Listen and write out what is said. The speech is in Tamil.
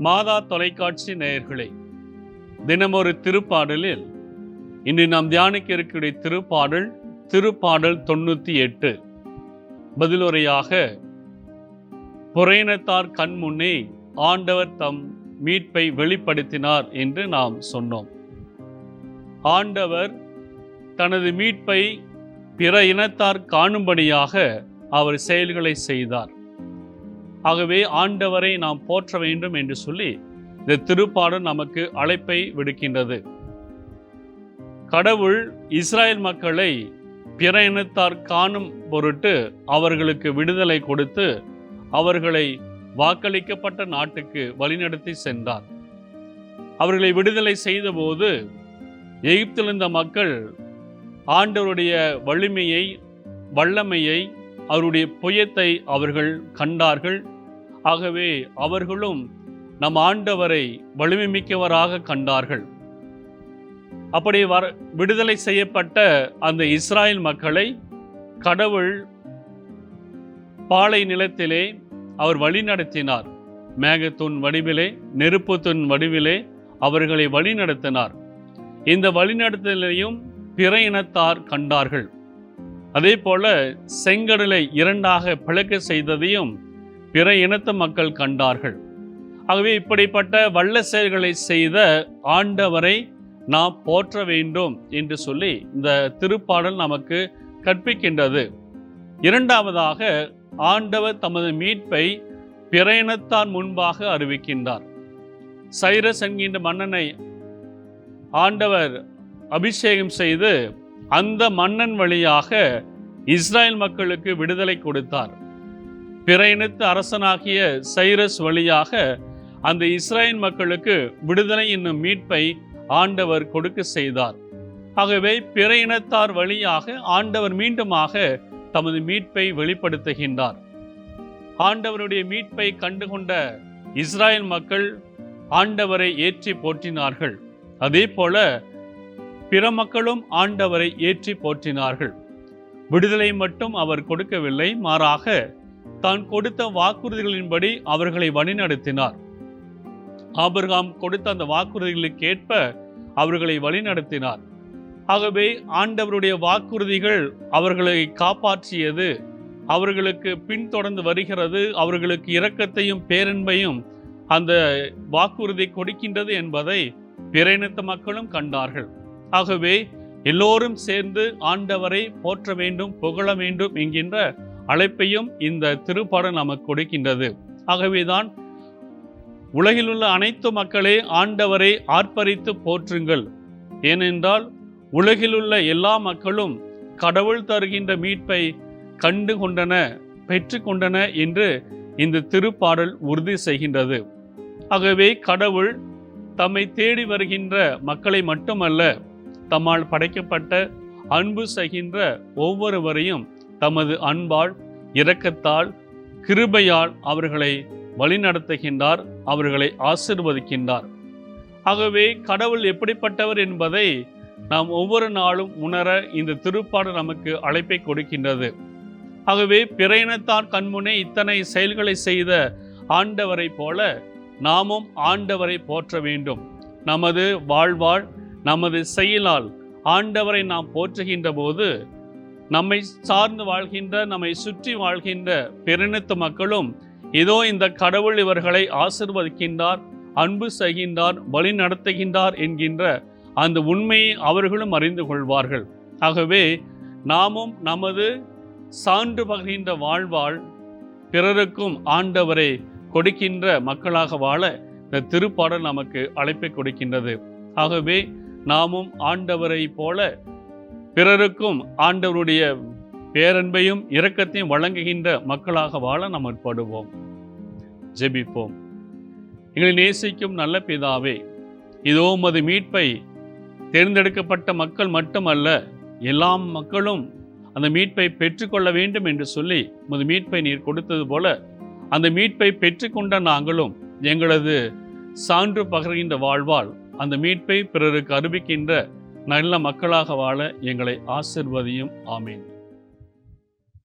மாதா தொலைக்காட்சி நேயர்களே தினமொரு திருப்பாடலில் இன்று நாம் தியானிக்க இருக்கக்கூடிய திருப்பாடல் திருப்பாடல் தொண்ணூற்றி எட்டு. பதிலுரையாக புறையினத்தார் கண் முன்னே ஆண்டவர் தம் மீட்பை வெளிப்படுத்தினார் என்று நாம் சொன்னோம். ஆண்டவர் தனது மீட்பை பிற இனத்தார் காணும்படியாக அவர் செயல்களை செய்தார். ஆகவே ஆண்டவரை நாம் போற்ற வேண்டும் என்று சொல்லி இந்த திருப்பாடல் நமக்கு அழைப்பை விடுக்கின்றது. கடவுள் இஸ்ராயல் மக்களை பிற இனத்தார் காணும் பொருட்டு அவர்களுக்கு விடுதலை கொடுத்து அவர்களை வாக்களிக்கப்பட்ட நாட்டுக்கு வழிநடத்தி சென்றார். அவர்களை விடுதலை செய்தபோது எகிப்திலிருந்த மக்கள் ஆண்டவருடைய வலிமையை வல்லமையை அவருடைய புயத்தை அவர்கள் கண்டார்கள். ஆகவே அவர்களும் நம் ஆண்டவரை வலிமை மிக்கவராக கண்டார்கள். அப்படி வர விடுதலை செய்யப்பட்ட அந்த இஸ்ராயல் மக்களை கடவுள் பாலை நிலத்திலே அவர் வழிநடத்தினார். மேகத்தின் வடிவிலே நெருப்புத்தின் வடிவிலே அவர்களை வழிநடத்தினார். இந்த வழிநடத்தலையும் பிற இனத்தார் கண்டார்கள். அதே போல செங்கடலை இரண்டாக பிளக்க செய்ததையும் பிற இனத்து மக்கள் கண்டார்கள். ஆகவே இப்படிப்பட்ட வல்ல செயல்களை செய்த ஆண்டவரை நாம் போற்ற வேண்டும் என்று சொல்லி இந்த திருப்பாடல் நமக்கு கற்பிக்கின்றது. இரண்டாவதாக ஆண்டவர் தமது மீட்பை பிற இனத்தார் முன்பாக அறிவிக்கின்றார். சைரஸ் என்கின்ற மன்னனை ஆண்டவர் அபிஷேகம் செய்து அந்த மன்னன் வழியாக இஸ்ராயல் மக்களுக்கு விடுதலை கொடுத்தார். பிற இனத்து அரசனாகிய சைரஸ் வழியாக அந்த இஸ்ரேல் மக்களுக்கு விடுதலை என்னும் மீட்பை ஆண்டவர் கொடுக்க செய்தார். ஆகவே பிற இனத்தார் வழியாக ஆண்டவர் மீண்டுமாக தமது மீட்பை வெளிப்படுத்துகின்றார். ஆண்டவருடைய மீட்பை கண்டுகொண்ட இஸ்ராயல் மக்கள் ஆண்டவரை ஏற்றி போற்றினார்கள். அதே போல பிற மக்களும் ஆண்டவரை ஏற்றி போற்றினார்கள். விடுதலை மட்டும் அவர் கொடுக்கவில்லை மாறாக தான் கொடுத்த வாக்குறுதிகளின்படி அவர்களை வழிநடத்தினார் ஆபிரகாம் கொடுத்த அந்த வாக்குறுதிகளுக்கு ஏற்ப அவர்களை வழிநடத்தினார் ஆகவே ஆண்டவருடைய வாக்குறுதிகள் அவர்களை காப்பாற்றியது. அவர்களுக்கு பின்தொடர்ந்து வருகிறது. அவர்களுக்கு இரக்கத்தையும் பேரன்பையும் அந்த வாக்குறுதி கொடுக்கின்றது என்பதை பிற இனத்து மக்களும் கண்டார்கள். ஆகவே எல்லோரும் சேர்ந்து ஆண்டவரை போற்ற வேண்டும் புகழ வேண்டும் என்கின்ற அழைப்பையும் இந்த திருப்பாடல் நமக்கு கொடுக்கின்றது. ஆகவேதான் உலகில் உள்ள அனைத்து மக்களே ஆண்டவரை ஆர்ப்பரித்து போற்றுங்கள். ஏனென்றால் உலகில் உள்ள எல்லா மக்களும் கடவுள் தருகின்ற மீட்பை கண்டு கொண்டன பெற்று கொண்டன என்று இந்த திருப்பாடல் உறுதி செய்கின்றது. ஆகவே கடவுள் தம்மை தேடி வருகின்ற மக்களை மட்டுமல்ல தம்மால் படைக்கப்பட்ட அன்பு செய்கின்ற ஒவ்வொருவரையும் தமது அன்பால் இரக்கத்தால் கிருபையால் அவர்களை வழிநடத்துகின்றார் அவர்களை ஆசிர்வதிக்கின்றார். ஆகவே கடவுள் எப்படிப்பட்டவர் என்பதை நாம் ஒவ்வொரு நாளும் உணர இந்த திருப்பாடு நமக்கு அழைப்பை கொடுக்கின்றது. ஆகவே பிற இனத்தார் கண்முனே இத்தனை செயல்களை செய்த ஆண்டவரை போல நாமும் ஆண்டவரை போற்ற வேண்டும். நமது வாழ்வாள் நமது செயலால் ஆண்டவரை நாம் போற்றுகின்ற போது நம்மை சார்ந்து வாழ்கின்ற நம்மை சுற்றி வாழ்கின்ற பெருநித்து மக்களும் இதோ இந்த கடவுள் இவர்களை ஆசிர்வதிக்கின்றார் அன்பு செய்கின்றார் வழி நடத்துகின்றார் என்கின்ற அந்த உண்மையை அவர்களும் அறிந்து கொள்வார்கள். ஆகவே நாமும் நமது சான்று பகிர்கின்ற வாழ்வாள் பிறருக்கும் ஆண்டவரை கொடுக்கின்ற மக்களாக வாழ இந்த திருப்பாடல் நமக்கு அழைப்பை கொடுக்கின்றது. ஆகவே நாமும் ஆண்டவரை போல பிறருக்கும் ஆண்டவருடைய பேரன்பையும் இரக்கத்தையும் வழங்குகின்ற மக்களாக வாழ நாம் முற்படுவோம் ஜெபிப்போம். எங்களை நேசிக்கும் நல்ல பிதாவே இதோ உமது மீட்பை தேர்ந்தெடுக்கப்பட்ட மக்கள் மட்டுமல்ல எல்லா மக்களும் அந்த மீட்பை பெற்றுக்கொள்ள வேண்டும் என்று சொல்லி உமது மீட்பை நீர் கொடுத்தது போல அந்த மீட்பை பெற்றுக்கொண்ட நாங்களும் எங்களது சான்று பகர்கின்ற வாழ்வால் அந்த மீட்பை பிறருக்கு அறிவிக்கின்ற நல்ல மக்களாக வாழ எங்களை ஆசிர்வதியும். ஆமீன்.